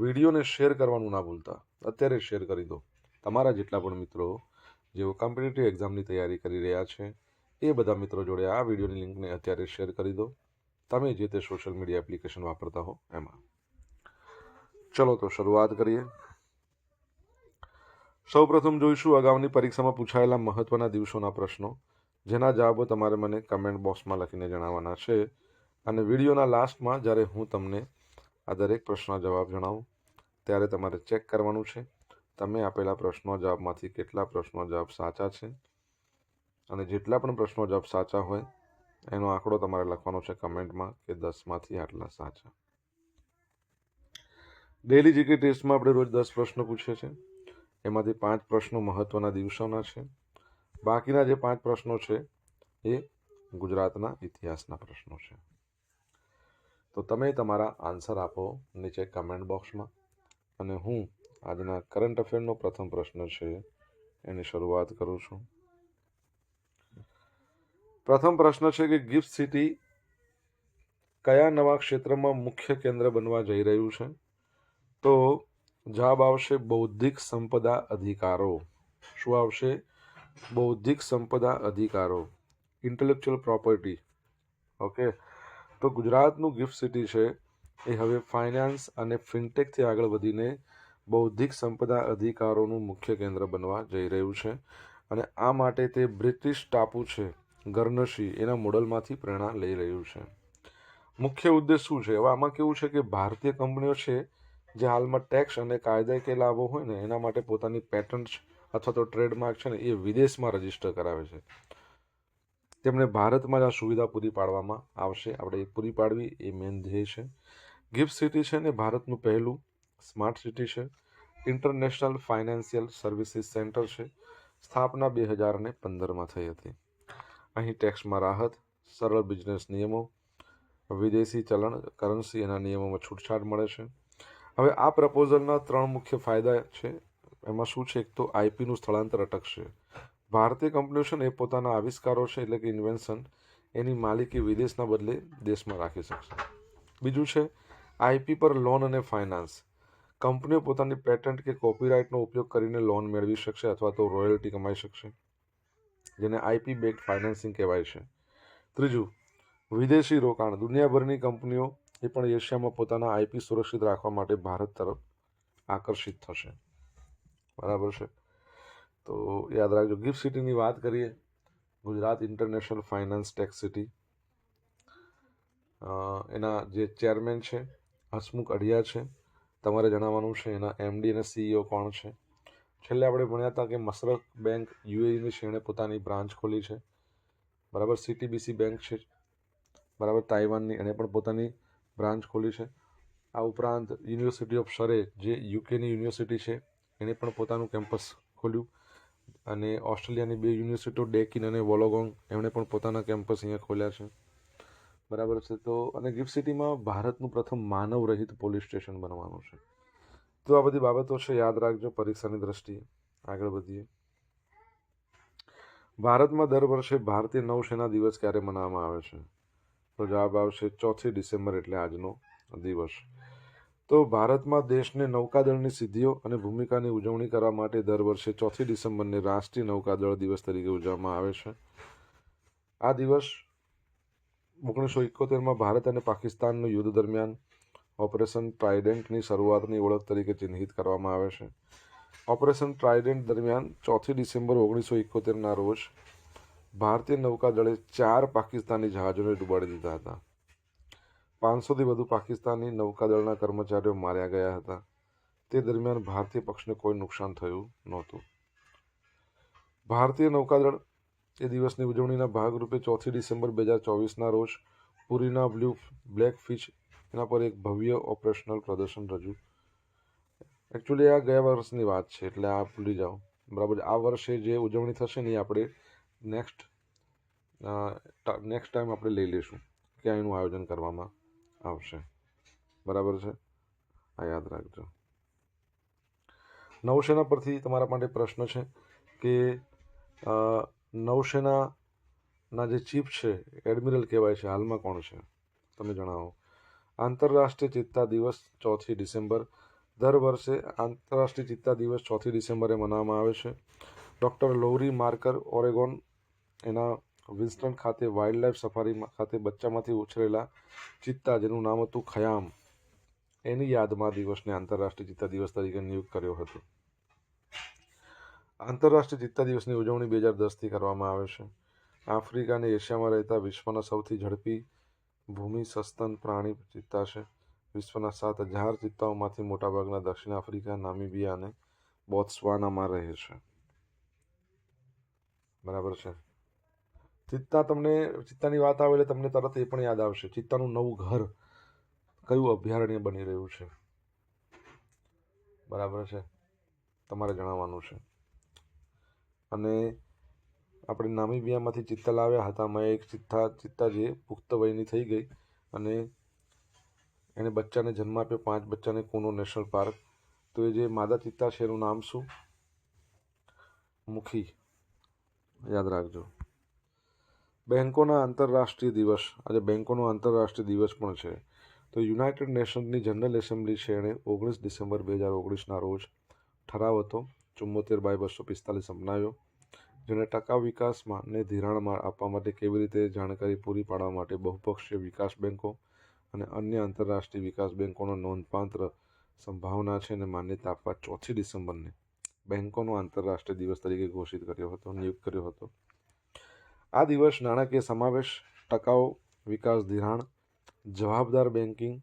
વિડીયોને શેર કરવાનું ના ભૂલતા. અત્યારે શેર કરી દો. તમારા જેટલા પણ મિત્રો જેઓ કોમ્પિટિટિવ એક્ઝામની તૈયારી કરી રહ્યા છે, એ બધા મિત્રો જોડે આ વિડીયોની લિંકને અત્યારે શેર કરી દો. તમે જે તે સોશિયલ મીડિયા એપ્લિકેશન વાપરતા હો, એમાં. ચલો તો શરૂઆત કરીએ. સૌપ્રથમ જોઈશું અગાઉની પરીક્ષામાં પૂછાયેલા મહત્વના દિવસોના પ્રશ્નો, જેના જવાબો તમારે મને કમેન્ટ બોક્સમાં લખીને જણાવવાના છે. અને વિડીયોના લાસ્ટમાં જ્યારે હું તમને આ દરેક પ્રશ્નના જવાબ જણાવું ત્યારે તમારે ચેક કરવાનું છે. તમે આપેલા પ્રશ્નો જવાબમાંથી કેટલા પ્રશ્નો જવાબ સાચા છે અને જેટલા પણ પ્રશ્નો જવાબ સાચા હોય, એનો આંકડો તમારે લખવાનો છે કમેન્ટમાં કે દસમાંથી આટલા સાચા. ડેલી જીકે ટેસ્ટમાં આપણે રોજ દસ પ્રશ્નો પૂછીએ છીએ એમાંથી પાંચ પ્રશ્નો મહત્વના દિવસોના છે. બાકીના જે પાંચ પ્રશ્નો છે, એ ગુજરાતના ઇતિહાસના પ્રશ્નો છે. તો તમે તમારા આન્સર આપો નીચે કમેન્ટ બોક્સમાં. અને હું આજના કરંટ અફેરનો પ્રથમ પ્રશ્ન છે, એની શરૂઆત કરું છું. પ્રથમ પ્રશ્ન છે કે ગિફ્ટ સિટી કયા નવા ક્ષેત્રમાં મુખ્ય કેન્દ્ર બનવા જઈ રહ્યું છે? તો જવાબ આવશે બૌદ્ધિક સંપદા અધિકારો. શું આવશે? બૌદ્ધિક સંપદા અધિકારો. ઇન્ટેલેક્ચુઅલ પ્રોપર્ટી ઓકે તો ગુજરાતનું ગિફ્ટ સિટી છે એ હવે ફાઇનાન્સ અને ફિનટેકથી આગળ વધીને બૌદ્ધિક સંપદા અધિકારોનું મુખ્ય કેન્દ્ર બનવા જઈ રહ્યું છે. અને આ માટે તે બ્રિટિશ ટાપુ છે ગર્નશી એના મોડલમાંથી પ્રેરણા લઈ રહ્યું છે. મુખ્ય ઉદ્દેશ શું છે? હવે આમાં કેવું છે કે ભારતીય કંપનીઓ છે, જે હાલમાં ટેક્સ અને કાયદાકીય લાભો હોય ને, એના માટે પોતાની પેટન્ટ અથવા તો ટ્રેડમાર્ક છે ને, એ વિદેશમાં રજિસ્ટર કરાવે છે. તેમણે ભારતમાં જ આ સુવિધા પૂરી પાડવામાં આવશે. આપણે એ પૂરી પાડવી એ મેન ધ્યેય છે. ગિફ્ટ સિટી છે ને ભારતનું પહેલું સ્માર્ટ સિટી છે. ઇન્ટરનેશનલ ફાઇનાન્શિયલ સર્વિસીસ સેન્ટર છે. સ્થાપના બે હજાર ને પંદરમાં થઈ હતી. અહીં ટેક્સમાં રાહત, સરળ બિઝનેસ નિયમો, વિદેશી ચલણ, કરન્સી એના નિયમોમાં છૂટછાટ મળે છે. હવે આ પ્રપોઝલના ત્રણ મુખ્ય ફાયદા છે. એમાં શું છે? એક તો આઈપીનું સ્થળાંતર અટકશે. ભારતીય કંપનીઓ છે ને એ પોતાના આવિષ્કારો છે એટલે કે ઇન્વેન્શન એની માલિકી વિદેશના બદલે દેશમાં રાખી શકશે. બીજું છે આઈપી પર લોન અને ફાઇનાન્સ. કંપનીઓ પોતાની પેટન્ટ કે કોપીરાઇટનો ઉપયોગ કરીને લોન મેળવી શકશે અથવા તો રોયલ્ટી કમાઈ શકશે, જેને આઈપી બેક ફાઇનાન્સિંગ કહેવાય છે. ત્રીજું, વિદેશી રોકાણ. દુનિયાભરની કંપનીઓ એ પણ એશિયામાં પોતાના આઈપી સુરક્ષિત રાખવા માટે ભારત તરફ આકર્ષિત થશે. બરાબર છે? તો યાદ રાખજો, ગિફ્ટ સિટીની વાત કરીએ. Gujarat international finance tec city. એના જે ચેરમેન છે હસમુખ અઢિયા છે. તમારે જણાવવાનું છે એના એમડી અને સીઈઓ કોણ છે? છેલ્લે આપણે ભણ્યા હતા કે મસરક બેંક યુએઈની એણે પોતાની બ્રાન્ચ ખોલી છે. બરાબર સીટીબીસી બેંક છે. બરાબર, તાઇવાનની એણે પણ પોતાની બ્રાન્ચ ખોલી છે. આ ઉપરાંત યુનિવર્સિટી ઓફ સરે, જે યુકેની યુનિવર્સિટી છે, એણે પણ પોતાનું કેમ્પસ ખોલ્યું. અને ઓસ્ટ્રેલિયાની બે યુનિવર્સિટીઓ ડેકિન અને વોલોગોંગ એમણે પણ પોતાના કેમ્પસ અહીંયા ખોલ્યા છે. બરાબર છે. તો અને ગિફ્ટ સિટીમાં ભારતનું પ્રથમ માનવ રહિત પોલીસ સ્ટેશન બનવાનું છે. તો આ બધી બાબતો છે, યાદ રાખજો પરીક્ષાની દ્રષ્ટિએ. આગળ વધીએ. ભારતમાં દર વર્ષે ભારતીય નૌસેના દિવસ ક્યારે મનાવવામાં આવે છે? તો જવાબ આવશે ચોથી ડિસેમ્બર એટલે આજનો દિવસ. તો ભારતમાં દેશને નૌકાદળની સિદ્ધિઓ અને ભૂમિકાની ઉજવણી કરવા માટે દર વર્ષે ચોથી ડિસેમ્બરને રાષ્ટ્રીય નૌકાદળ દિવસ તરીકે ઉજવવામાં આવે છે. આ દિવસ ઓગણીસો એકોતેરમાં ભારત અને પાકિસ્તાનનું યુદ્ધ દરમિયાન ઓપરેશન ટ્રાઇડેન્ટની શરૂઆતની ઓળખ તરીકે ચિહ્નિત કરવામાં આવે છે. ઓપરેશન ટ્રાઇડેન્ટ દરમિયાન ચોથી ડિસેમ્બર ઓગણીસો એકોતેરના રોજ ભારતીય નૌકાદળે ચાર પાકિસ્તાની જહાજોને ડૂબાડી દીધા હતા. પાંચસોથી વધુ પાકિસ્તાની નૌકાદળના કર્મચારીઓ માર્યા ગયા હતા. તે દરમિયાન ભારતીય પક્ષને કોઈ નુકસાન થયું નહોતું. ભારતીય નૌકાદળ એ દિવસની ઉજવણીના ભાગરૂપે ચોથી ડિસેમ્બર બે હજાર ચોવીસના રોજ પુરીના બ્લુ બ્લેક ફિશ એના પર એક ભવ્ય ઓપરેશનલ પ્રદર્શન રજૂ. એકચ્યુઅલી આ ગયા વર્ષની વાત છે, એટલે આ ભૂલી જાઓ. બરાબર, આ વર્ષે જે ઉજવણી થશે ને એ આપણે નેક્સ્ટ નેક્સ્ટ ટાઈમ આપણે લઈ લઈશું ક્યાં એનું આયોજન કરવામાં આવશે. બરાબર છે? આ યાદ રાખજો. નવસેના પરથી તમારા માટે પ્રશ્ન છે કે નૌસેનાના જે ચીફ છે, એડમિરલ કહેવાય છે, હાલમાં કોણ છે? તમે જણાવો. આંતરરાષ્ટ્રીય ચિત્તા દિવસ ચોથી ડિસેમ્બર. દર વર્ષે આંતરરાષ્ટ્રીય ચિત્તા દિવસ ચોથી ડિસેમ્બરે મનાવવામાં આવે છે. ડૉક્ટર લોરી માર્કર, ઓરેગોન, એના વિન્સ્ટન ખાતે વાઇલ્ડ લાઈફ સફારી ખાતે બચ્ચામાંથી ઉછરેલા ચિત્તા, જેનું નામ હતું ખયામ, એની યાદમાં દિવસને આંતરરાષ્ટ્રીય ચિત્તા દિવસ તરીકે નિયુક્ત કર્યો હતો. આંતરરાષ્ટ્રીય ચિત્તા દિવસની ઉજવણી બે હજાર દસથી કરવામાં આવે છે. આફ્રિકા અને એશિયામાં રહેતા વિશ્વના સૌથી ઝડપી ભૂમિ સસ્તન પ્રાણી ચિત્તા છે વિશ્વના સાત હજાર ચિત્તાઓમાંથી મોટાભાગના દક્ષિણ આફ્રિકા, નામિબિયા અને બોત્સવાનામાં રહે છે. બરાબર છે. ચિત્તા તમને ચિત્તાની વાત આવે એટલે તમને તરત એ પણ યાદ આવશે. ચિત્તાનું નવું ઘર કયું અભયારણ્ય બની રહ્યું છે? બરાબર છે. તમારે જણાવવાનું છે. અને આપણે નામીબિયામાંથી ચિત્તા લાવ્યા હતા. મેં એક ચિત્તા ચિત્તા જે પુખ્ત વયની થઈ ગઈ અને એને બચ્ચાને જન્મ આપ્યો, પાંચ બચ્ચાને કોનો નેશનલ પાર્ક. તો એ જે માદા ચિત્તા છે એનું નામ શું? મુખી. યાદ રાખજો. બેન્કોના આંતરરાષ્ટ્રીય દિવસ. આજે બેન્કોનો આંતરરાષ્ટ્રીય દિવસ પણ છે. તો યુનાઇટેડ નેશન્સની જનરલ એસેમ્બલી છે એણે ઓગણીસ ડિસેમ્બર બે હજાર ઓગણીસના રોજ ઠરાવ હતો ચુમ્મોતેર બાય બસો પિસ્તાલીસ અપનાવ્યો. જેને ટકાઉ વિકાસમાં ને ધિરાણમાં આપવા માટે કેવી રીતે જાણકારી પૂરી પાડવા માટે બહુપક્ષીય વિકાસ બેન્કો અને અન્ય આંતરરાષ્ટ્રીય વિકાસ બેન્કોનો નોંધપાત્ર સંભાવના છે અને માન્યતા આપવા ચોથી ડિસેમ્બરને બેન્કોનો આંતરરાષ્ટ્રીય દિવસ તરીકે ઘોષિત કર્યો હતો, નિયુક્ત કર્યો હતો. આ દિવસ નાણાકીય સમાવેશ, ટકાઉ, વિકાસ ધિરાણ, જવાબદાર બેન્કિંગ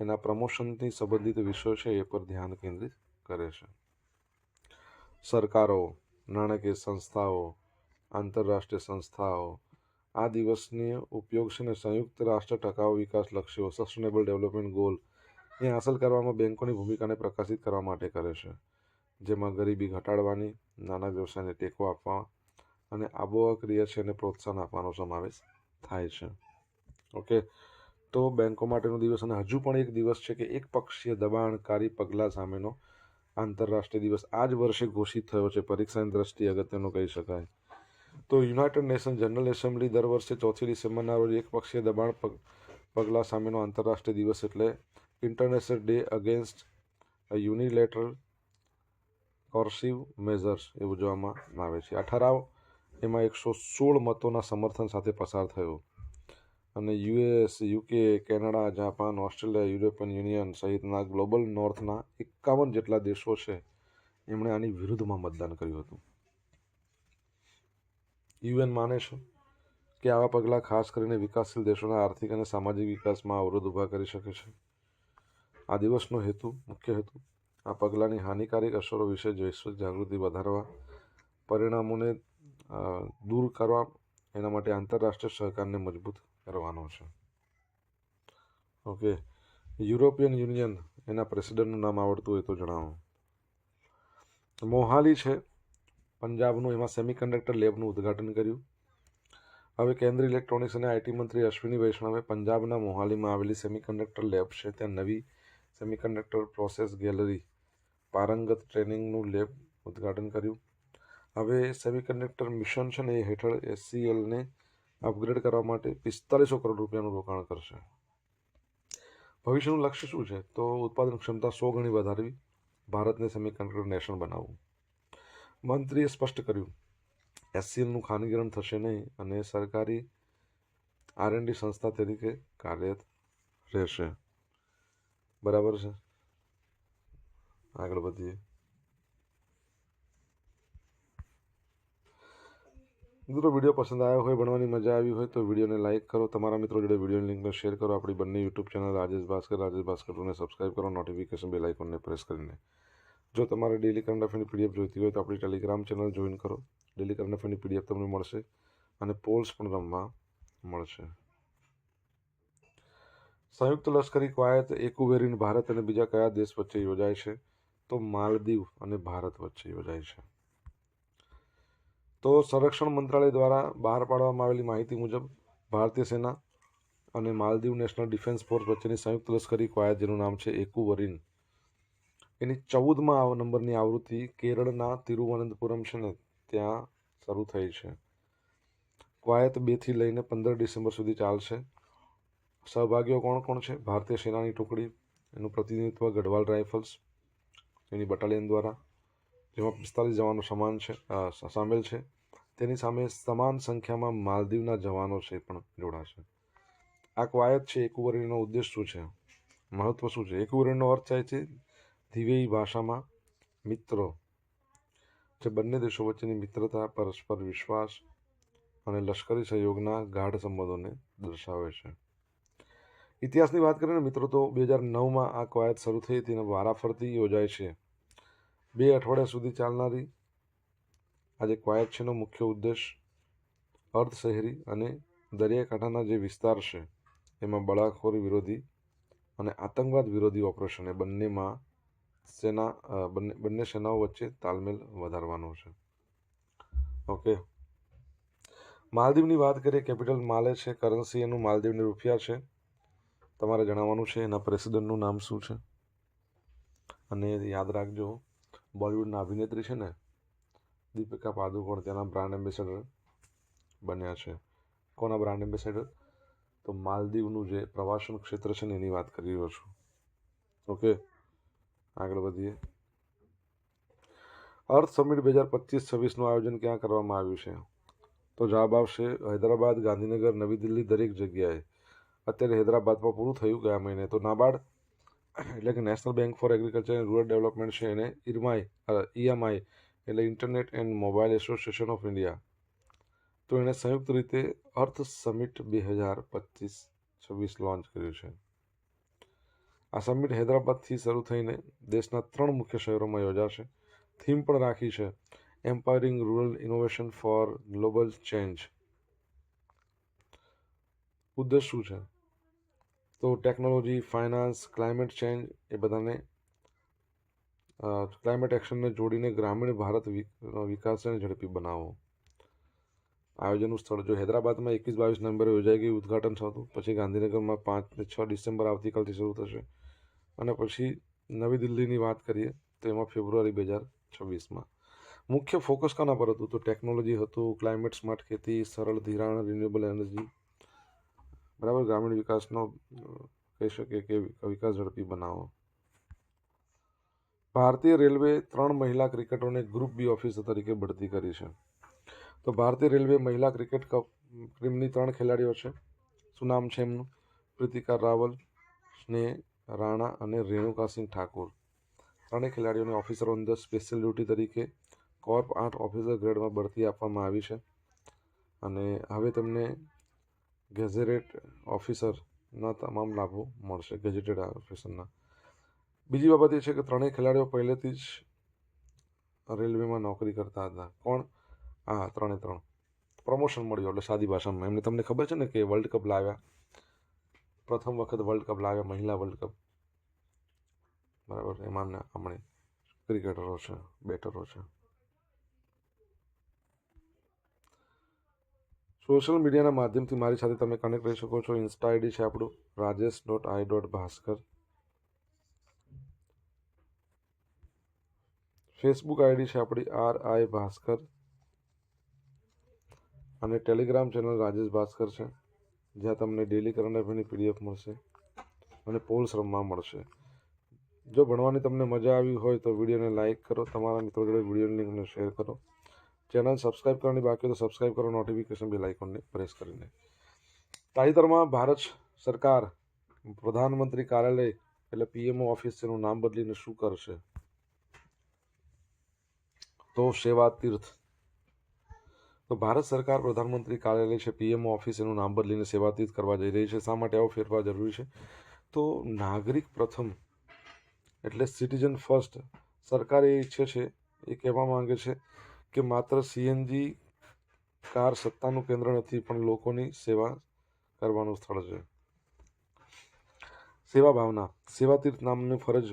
એના પ્રમોશનથી સંબંધિત વિષયો છે એ પર ધ્યાન કેન્દ્રિત કરે છે. સરકારો, નાણાકીય સંસ્થાઓ, આંતરરાષ્ટ્રીય સંસ્થાઓ, આ દિવસની ઉપયોગ છે ને સંયુક્ત રાષ્ટ્ર ટકાઉ વિકાસ લક્ષ્યો સસ્ટેનેબલ ડેવલપમેન્ટ ગોલ એ હાંસલ કરવામાં બેંકોની ભૂમિકાને પ્રકાશિત કરવા માટે કરે છે. જેમાં ગરીબી ઘટાડવાની, નાના વ્યવસાયને ટેકો આપવા અને આબોહવા ક્રિયા છે એને પ્રોત્સાહન આપવાનો સમાવેશ થાય છે. ઓકે તો બેંકો માટેનો દિવસ અને હજુ પણ એક દિવસ છે કે એક પક્ષીય દબાણકારી પગલાં સામેનો આંતરરાષ્ટ્રીય દિવસ. આ જ વર્ષે ઘોષિત થયો છે, પરીક્ષાની દ્રષ્ટિએ અગત્યનો કહી શકાય. તો યુનાઇટેડ નેશન જનરલ એસેમ્બલી દર વર્ષે ચોથી ડિસેમ્બરના રોજ એક પક્ષીય દબાણ પગ પગલાં સામેનો આંતરરાષ્ટ્રીય દિવસ એટલે international day against unilateral coercive measures એ ઉજવવામાં આવે છે. આ ઠરાવ એમાં એકસો સોળ મતોના સમર્થન સાથે પસાર થયો. અને US, UK, Canada, Japan, Australia, European Union સહિતના ગ્લોબલ નોર્થના એકાવન જેટલા દેશો છે, એમણે આની વિરુદ્ધમાં મતદાન કર્યું હતું. યુએન માને છે કે આવા પગલાં ખાસ કરીને વિકાસશીલ દેશોના આર્થિક અને સામાજિક વિકાસમાં અવરોધ ઊભા કરી શકે છે. આ દિવસનો હેતુ, મુખ્ય હેતુ, આ પગલાંની હાનિકારક અસરો વિશે વૈશ્વિક જાગૃતિ વધારવા, પરિણામોને દૂર કરવા, એના માટે આંતરરાષ્ટ્રીય સહકારને મજબૂત કરવાનો છે. ઓકે યુરોપિયન યુનિયન એના પ્રેસિડેન્ટનું નામ આવડતું હોય તો જણાવો. મોહાલી છે. પંજાબનું એમાં સેમિકન્ડક્ટર લેબનું ઉદ્ઘાટન કર્યું. હવે કેન્દ્રીય ઇલેક્ટ્રોનિક્સ અને આઈટી મંત્રી અશ્વિની વૈષ્ણવે પંજાબના મોહાલીમાં આવેલી સેમિકન્ડક્ટર લેબ છે. ત્યાં નવી સેમિકન્ડક્ટર પ્રોસેસ ગેલેરી પારંગત ટ્રેનિંગનું લેબ ઉદ્ઘાટન કર્યું. હવે સેમિકન્ડક્ટર મિશન છે ને એ હેઠળ એસસીએલને અપગ્રેડ કરવા માટે પિસ્તાલીસો કરોડ રૂપિયાનું રોકાણ કરશે. ભવિષ્યનું લક્ષ્ય શું છે? તો ઉત્પાદન ક્ષમતા સો ગણી વધારવી, ભારતને સેમિકન્ડક્ટર નેશન બનાવવું. મંત્રીએ સ્પષ્ટ કર્યું એસસીએલનું ખાનગીકરણ થશે નહીં અને સરકારી આરએનડી સંસ્થા તરીકે કાર્યરત રહેશે. બરાબર છે? આગળ વધીએ. મિત્રો, વીડિયો પસંદ આવ્યો હોય, ભણવાની મજા આવી હોય, તો વિડીયોને લાઇક કરો. તમારા મિત્રો જોડે વિડીયોની લિંકને શેર કરો. આપણી બંને યુટ્યુબ ચેનલ રાજેશ ભાસ્કર રાજેશ ભાસ્કર ટુને સબસ્ક્રાઇબ કરો. નોટિફિકેશન બેલ આઇકોનને પ્રેસ કરીને. જો તમારે ડેલી કરંટ અફેરની પીડીએફ જોઈતી હોય, તો આપણી ટેલિગ્રામ ચેનલ જોઈન કરો. ડેલી કરંટ અફેરની પીડીએફ તમને મળશે અને પોલ્સ પણ રમવા મળશે. સંયુક્ત લશ્કરી કવાયત, એકુવેરીન ભારત અને બીજા કયા દેશ વચ્ચે યોજાય છે? તો માલદીવ અને ભારત વચ્ચે યોજાય છે. તો સંરક્ષણ મંત્રાલય દ્વારા બહાર પાડવામાં આવેલી માહિતી મુજબ ભારતીય સેના અને માલદીવ નેશનલ ડિફેન્સ ફોર્સ વચ્ચેની સંયુક્ત લશ્કરી કવાયત, જેનું નામ છે એકુવરીન એની ચૌદમાં આ નંબરની આવૃત્તિ કેરળના તિરુવનંતપુરમ છે ને, ત્યાં શરૂ થઈ છે. કવાયત બેથી લઈને પંદર ડિસેમ્બર સુધી ચાલશે. સહભાગીઓ કોણ કોણ છે? ભારતીય સેનાની ટુકડી, એનું પ્રતિનિધિત્વ ગઢવાલ રાઇફલ્સ એની બટાલિયન દ્વારા જેમાં પિસ્તાલીસ જવાનો સમાન છે સામેલ છે. તેની સામે સમાન સંખ્યામાં માલદીવના જવાનો છે પણ જોડાશે. આ કવાયત છે એકુવરીનો ઉદ્દેશ શું છે? મહત્વ શું છે? એકુવરીનો અર્થ થાય છે દિવેઈ ભાષામાં મિત્રો. જે બંને દેશો વચ્ચેની મિત્રતા, પરસ્પર વિશ્વાસ અને લશ્કરી સહયોગના ગાઢ સંબંધોને દર્શાવે છે. ઇતિહાસની વાત કરીએ ને મિત્રો, તો બે હજાર નવમાં આ કવાયત શરૂ થઈ હતી અને વારાફરતી યોજાય છે. બે અઠવાડિયા સુધી ચાલનારી આજે છેનો મુખ્ય ઉદ્દેશ અર્ધ શહેરી અને દરિયાકાંઠાના જે વિસ્તાર છે, એમાં બળાખોરી વિરોધી અને આતંકવાદ વિરોધી ઓપરેશન એ બંનેમાં સેના બંને બંને સેનાઓ વચ્ચે તાલમેલ વધારવાનો છે. ઓકે માલદીવની વાત કરીએ, કેપિટલ માલે છે, કરન્સી એનું માલદીવની રૂપિયા છે. તમારે જણાવવાનું છે એના પ્રેસિડેન્ટનું નામ શું છે? અને યાદ રાખજો બોલિવૂડના અભિનેત્રી છે ને, દીપિકા પાદુકોણ તેના બ્રાન્ડ એમ્બેસેડર બન્યા છે. કોના બ્રાન્ડ એમ્બેસેડર તો માલદીવનું જે પ્રવાસન ક્ષેત્ર છે ને, એની વાત કરી રહ્યો છું. ઓકે? આગળ વધીએ. અર્થ સમિટ બે હજાર પચીસ છવ્વીસનું આયોજન ક્યાં કરવામાં આવ્યું છે? તો જવાબ આવશે હૈદરાબાદ, ગાંધીનગર, નવી દિલ્હી દરેક જગ્યાએ. અત્યારે હૈદરાબાદમાં પૂરું થયું ગયા મહિને. તો નાબાર્ડ એટલે કે national bank for agriculture and rural development છે એને ઇરમાઈ ઈએમઆઈ એટલે internet and mobile association of India તો એણે સંયુક્ત રીતે અર્થ સમિટ બે હજાર પચીસ છવ્વીસ લોન્ચ કર્યું છે. આ સમિટ હૈદરાબાદથી શરૂ થઈને દેશના ત્રણ મુખ્ય શહેરોમાં યોજાશે. થીમ પણ રાખી છે empowering rural innovation for global change ઉદ્દેશ શું છે? તો ટેકનોલોજી ફાઇનાન્સ ક્લાઇમેટ ચેન્જ એ બધાને ક્લાઇમેટ એક્શનને જોડીને ગ્રામીણ ભારત વિકાસને ઝડપી બનાવો. આયોજનનું સ્થળ જો હૈદરાબાદમાં એકવીસ બાવીસ નવેમ્બરે યોજાઈ ગયું ઉદઘાટન થતું, પછી ગાંધીનગરમાં પાંચ ને છ ડિસેમ્બર આવતીકાલથી શરૂ થશે. અને પછી નવી દિલ્હીની વાત કરીએ, તો એમાં ફેબ્રુઆરી બે હજાર છવ્વીસમાં. મુખ્ય ફોકસ કાના પર હતું? તો ટેકનોલોજી હતું ક્લાઇમેટ સ્માર્ટ ખેતી, સરળ ધિરાણ રિન્યુએબલ એનર્જી બરાબર? ગ્રામીણ વિકાસનો કહી શકીએ કે વિકાસ ઝડપી બનાવો. ભારતીય રેલવે ત્રણ મહિલા ક્રિકેટરોને ગ્રુપ બી ઓફિસર તરીકે બઢતી કરી છે. તો ભારતીય રેલવે મહિલા ક્રિકેટ કપ, ટીમની ત્રણ ખેલાડીઓ છે. શું નામ છે એમનું? પ્રીતિકા રાવલ, સ્નેહ, રાણા અને રેણુકા સિંહ ઠાકુર. ત્રણેય ખેલાડીઓને officer on the special duty તરીકે કોર્પ આઠ ઓફિસર ગ્રેડમાં બઢતી આપવામાં આવી છે. અને હવે તેમને ગેઝેટેડ ઓફિસરના તમામ લાભો મળશે ગેઝેટેડ ઓફિસરના. બીજી બાબત એ છે કે ત્રણેય ખેલાડીઓ પહેલેથી જ રેલવેમાં નોકરી કરતા હતા. કોણ? હા, ત્રણે ત્રણ. પ્રમોશન મળ્યું એટલે સાદી ભાષામાં. એમને તમને ખબર છે ને કે વર્લ્ડ કપ લાવ્યા? પ્રથમ વખત વર્લ્ડ કપ લાવ્યા, મહિલા વર્લ્ડ કપ બરાબર? એમાં આપણે ક્રિકેટરો છે બેટરો છે. સોશિયલ મીડિયાના માધ્યમથી મારી સાથે તમે કનેક્ટ રહી શકો છો. ઇન્સ્ટા આઈડી છે આપણું Rajesh dot I dot Bhaskar Facebook ID છે આપણી આર આઈ ભાસ્કર અને ટેલિગ્રામ ચેનલ રાજેશ ભાસ્કર છે, જ્યાં તમને ડેલી કરંટ અફેરની પીડીએફ મળશે અને પોલ્સ રમવા મળશે. જો ભણવાની તમને મજા આવી હોય તો વિડીયોને લાઇક કરો, તમારા મિત્રો જોડે વિડીયોની લિંકને શેર કરો. ચેનલ સબસ્ક્રાઇબ કરવાની બાકી તો સબસ્ક્રાઇબ કરો નોટિફિકેશન બેલ આઇકોનને પ્રેસ કરીને. તાજેતરમાં ભારત સરકાર, પ્રધાનમંત્રી કાર્યાલય એટલે પીએમઓ ઓફિસ તેનું નામ બદલીને શું કરશે? તો સેવા તીર્થ. તો ભારત સરકાર, પ્રધાનમંત્રી કાર્યાલય છે પીએમઓ ઓફિસ એનું નામ બદલીને સેવાતીત કરવા જઈ રહી છે. શા માટે આવો ફેરફાર જરૂરી છે? તો નાગરિક પ્રથમ એટલે સિટીઝન ફર્સ્ટ સરકાર એ ઈચ્છે છે, એ કહેવા માંગે છે કે માત્ર સીએનજી કાર સત્તાનું કેન્દ્ર નથી, પણ લોકોની સેવા કરવાનું સ્થળ છે. સેવા ભાવના. સેવાતીર્થ નામની ફરજ,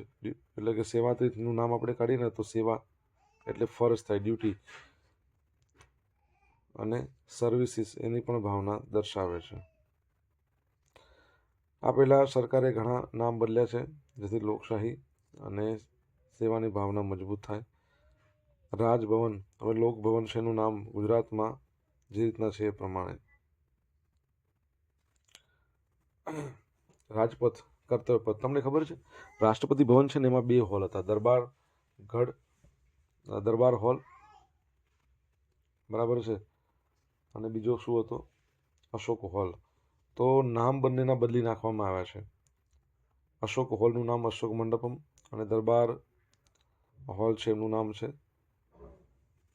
એટલે કે સેવાતીર્થનું નામ આપણે કાઢીને તો સેવા એટલે ફરજ થાય, ડ્યુટી. અને સર્વિસીસ એની પણ ભાવના દર્શાવે છે. આ પહેલાં સરકારે ઘણા નામ બદલ્યા છે, જેથી લોકશાહી અને સેવાની ભાવના મજબૂત થાય. રાજભવન, હવે લોકભવન છે એનું નામ ગુજરાતમાં જે રીતના છે એ પ્રમાણે. રાજપથ કર્તવ્ય પથ તમને ખબર છે? રાષ્ટ્રપતિ ભવન છે ને એમાં બે હોલ હતા, દરબાર, ગઢ દરબાર હોલ બરાબર છે? અને બીજો શું હતો? અશોક હોલ તો નામ બંનેના બદલી નાખવામાં આવ્યા છે. અશોક હોલનું નામ અશોક મંડપમ અને દરબાર હોલ છે એમનું નામ છે.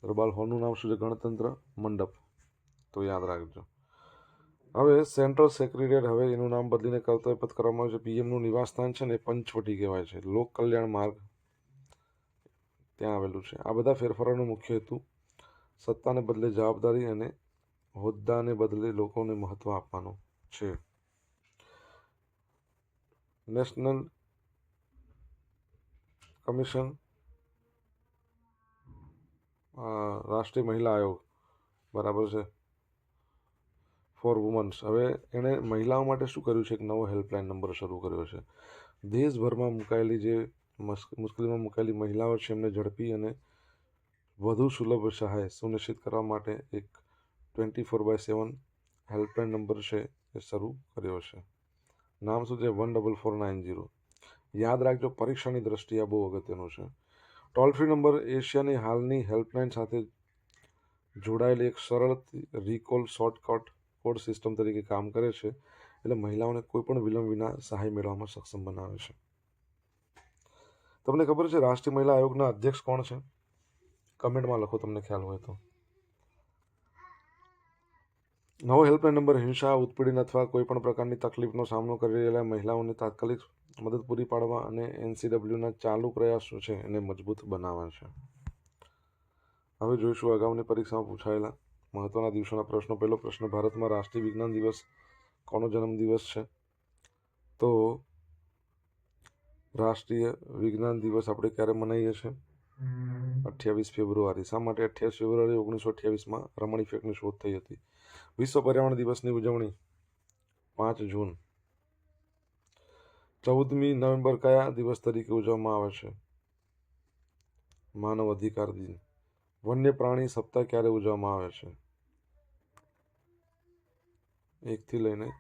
દરબાર હોલનું નામ શું છે? ગણતંત્ર મંડપ. તો યાદ રાખજો. હવે સેન્ટ્રલ સેક્રેટરીએટ હવે એનું નામ બદલીને કર્તવ્યપથ કરવામાં આવ્યું છે. પીએમનું નિવાસસ્થાન છે ને પંચવટી કહેવાય છે. લોક કલ્યાણ માર્ગ ત્યાં આવેલું છે. આ બધા ફેરફારોનો મુખ્ય હેતુ સત્તાને બદલે જવાબદારી અને હોદ્દાને બદલે લોકોને મહત્વ આપવાનો છે. નેશનલ કમિશન રાષ્ટ્રીય મહિલા આયોગ. બરાબર છે. ફોર વુમન્સ હવે એણે મહિલાઓ માટે શું કર્યું છે? એક નવો હેલ્પલાઇન નંબર શરૂ કર્યો છે. દેશભરમાં મુકાયેલી જે મુશ્કેલીમાં મુકાયેલી મહિલાઓ છે, એમને ઝડપી અને વધુ સુલભ સહાય સુનિશ્ચિત કરવા માટે એક twenty four by seven helpline number છે, એ શરૂ કર્યો છે. નામ શું છે? One double four nine zero યાદ રાખજો, પરીક્ષાની દ્રષ્ટિએ બહુ અગત્યનું છે. ટોલ ફ્રી નંબર એશિયાની હાલની હેલ્પલાઇન સાથે જોડાયેલી એક સરળ રિકોલ શોર્ટકટ કોડ સિસ્ટમ તરીકે કામ કરે છે, એટલે મહિલાઓને કોઈ પણ વિલંબ વિના સહાય મેળવવામાં સક્ષમ બનાવે છે. તમને ખબર છે, રાષ્ટ્રીય મહિલા આયોગના અધ્યક્ષ કોણ છે? કમેન્ટમાં લખો તમને ખ્યાલ હોય તો. નવો હેલ્પલાઇન નંબર હિંસા ઉત્પીડન અથવા કોઈ પણ પ્રકારની તકલીફનો સામનો કરી રહેલા મહિલાઓને તાત્કાલિક મદદ પૂરી પાડવા અને એનસીડબલ્યુના ચાલુ પ્રયાસો છે એને મજબૂત બનાવવા છે. હવે જોઈશું અગાઉની પરીક્ષામાં પૂછાયેલા મહત્વના દિવસોના પ્રશ્નો. પહેલો પ્રશ્ન ભારતમાં રાષ્ટ્રીય વિજ્ઞાન દિવસ કોનો જન્મદિવસ છે? તો રાષ્ટ્રીય વિજ્ઞાન દિવસ આપણે ક્યારે મનાવીએ છીએ? અઠ્યાવીસ ફેબ્રુઆરી. શા માટે અઠ્યાવીસ ફેબ્રુઆરી? ઓગણીસો અઠ્યાવીસમાં રમણ ઇફેક્ટની શોધ થઈ હતી. વિશ્વ પર્યાવરણ દિવસની ઉજવણી, પાંચ જૂન. ચૌદમી નવેમ્બર કયા દિવસ તરીકે ઉજવવામાં આવે છે? માનવ અધિકાર દિન. વન્ય પ્રાણી સપ્તાહ ક્યારે ઉજવવામાં આવે છે? એકથી લઈને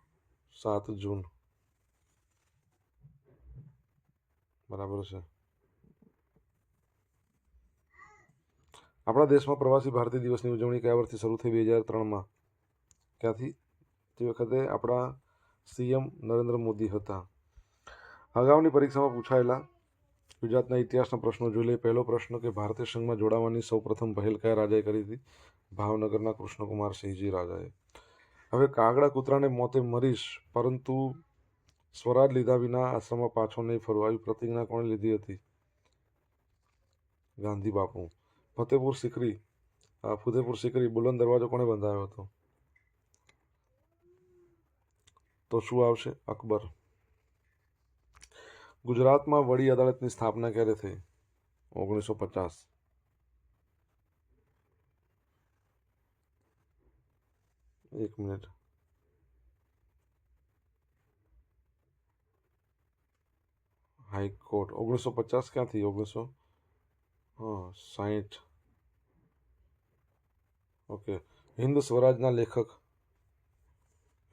સાત જૂન. બરાબર છે. આપણા દેશમાં પ્રવાસી ભારતીય દિવસની ઉજવણી કયા વર્ષથી શરૂ થઈ? બે હજાર ત્રણમાં. ક્યાંથી તે વખતે આપણા સીએમ નરેન્દ્ર મોદી હતા. અગાઉની પરીક્ષામાં પૂછાયેલા ગુજરાતના ઇતિહાસના પ્રશ્નો જોઈ લઈએ. પહેલો પ્રશ્ન કે ભારતીય સંઘમાં જોડાવાની સૌપ્રથમ પહેલ કયા રાજાએ કરી હતી? ભાવનગરના કૃષ્ણકુમાર સિંહજી રાજાએ. હવે કાગડા કૂતરાને મોતે મરીશ, પરંતુ સ્વરાજ લીધા વિના આશ્રમમાં પાછો નહીં ફરવા. આવી પ્રતિજ્ઞા કોણે લીધી હતી? ગાંધી બાપુ. ફતેપુર સિકરી. ફતેપુર સિકરી બુલંદ દરવાજો કોણે બંધાયો હતો? તો શું આવશે? અકબર. ગુજરાતમાં વડી અદાલતની સ્થાપના ક્યારે થઈ? ઓગણીસો પચાસ એક મિનિટ. હાઈકોર્ટ. ઓગણીસો પચાસ ક્યાંથી? ઓગણીસો, હા સાહીઠ ઓકે. હિન્દ સ્વરાજના લેખક.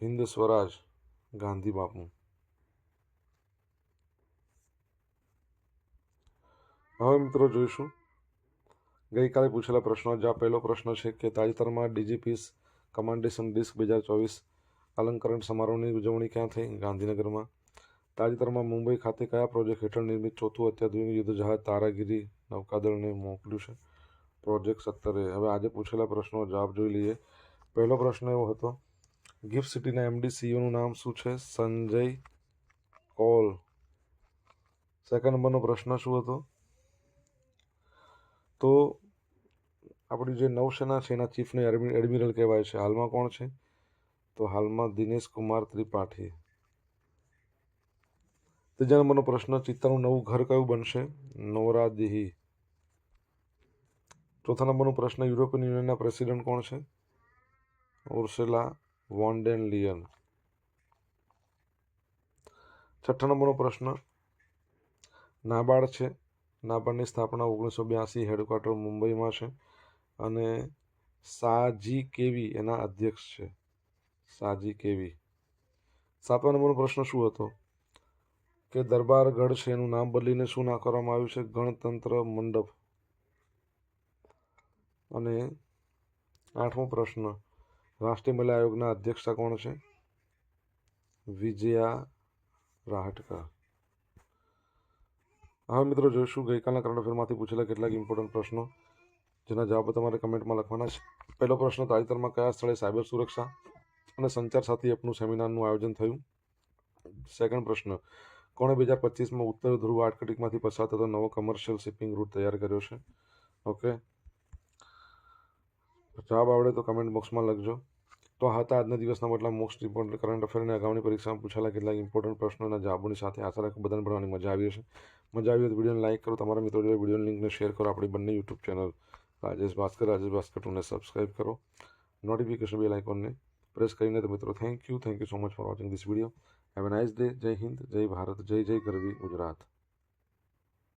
હિન્દ સ્વરાજ. ગાંધી બાપુ. હવે મિત્રો જોઈશું. ગઈકાલે પૂછેલા પ્રશ્નો, જ આ પહેલો પ્રશ્ન છે કે તાજેતરમાં ડીજીપીસ કમાન્ડેશન ડિસ્ક બે હજાર ચોવીસ અલંકરણ સમારોહની ઉજવણી ક્યાં થઈ? ગાંધીનગરમાં. તાજેતરમાં મુંબઈ ખાતે કયા પ્રોજેક્ટ હેઠળ નિર્મિત ચોથું અત્યાધુનિક યુદ્ધ જહાજ તારાગીરી નૌકાદળને મોકલ્યું છે? પ્રોજેક્ટ સત્તરે. હવે આજે પૂછેલા પ્રશ્નો, જવાબ જોઈ લઈએ. પહેલો પ્રશ્ન એવો હતો ગિફ્ટ સિટીના એમડી સીઈઓનું નામ શું છે? સંજય કોલ. સેકન્ડ નંબરનો પ્રશ્ન શું હતો? તો આપણી જે નૌસેના છે એના ચીફને એડમિરલ કહેવાય છે. હાલમાં કોણ છે? તો હાલમાં દિનેશ કુમાર ત્રિપાઠી. ત્રીજા નંબરનો પ્રશ્ન, ચિત્તાનું નવું ઘર કયું બનશે? નોરાદિહી ચોથા નંબરનો પ્રશ્ન, યુરોપિયન યુનિયનના પ્રેસિડેન્ટ કોણ છે? ઉર્સેલા વોન્ડેન લિયન છઠ્ઠા નંબરનો પ્રશ્ન. નાબાર્ડ છે. નાબાર્ડની સ્થાપના ઓગણીસો બ્યાસી હેડક્વાર્ટર મુંબઈમાં છે અને સાજી કેવી એના અધ્યક્ષ છે. સાજી કેવી. સાતમા નંબરનો પ્રશ્ન શું હતો? કે દરબારગઢ છે એનું નામ બદલીને શું ના કરવામાં આવ્યું છે? ગણતંત્ર મંડપ. અને આઠમો પ્રશ્ન. રાષ્ટ્રીય મહિલા આયોગના અધ્યક્ષા કોણ છે? વિજયા રાહટકર હવે મિત્રો, જોઈશું. ગઈકાલના કરંટ અફેરમાંથી પૂછેલા કેટલાક ઇમ્પોર્ટન્ટ પ્રશ્નો, જેના જવાબો તમારે કમેન્ટમાં લખવાના છે. પહેલો પ્રશ્ન, તાજેતરમાં કયા સ્થળે સાયબર સુરક્ષા અને સંચાર સાથી એપનું સેમિનારનું આયોજન થયું? સેકન્ડ પ્રશ્ન, કોણે બે હજાર પચીસમાં ઉત્તર ધ્રુવ આર્કટિકમાંથી પસાર થતો નવો કમર્શિયલ શિપિંગ રૂટ તૈયાર કર્યો છે? ઓકે જવાબ આવડે તો કમેન્ટ બોક્સમાં લખજો. તો હતા આજના દિવસના મતલબ મોસ્ટ ઇમ્પોર્ટન્ટ કરંટ અફેર અને અગાઉની પરીક્ષામાં પૂછાયેલા કેટલાક ઇમ્પોર્ટન્ટ પ્રશ્નોના જવાબોની સાથે આશા રાખું બધાને ભણવાની મજા આવી હશે. મજા આવી હોય તો વિડીયોને લાઇક કરો, તમારા મિત્રો જોડે વિડીયોની લિંકને શેર કરો, આપણી બંને યુટ્યુબ ચેનલ રાજેશ ભાસ્કર રાજેશ ભાસ્કર ટુને સબસ્ક્રાઇબ કરો. નોટિફિકેશન બેલ આઇકોનને પ્રેસ કરીને તો મિત્રો thank you thank you so much for watching this video have a nice day જય હિન્દ જય ભારત જય જય ગરવી ગુજરાત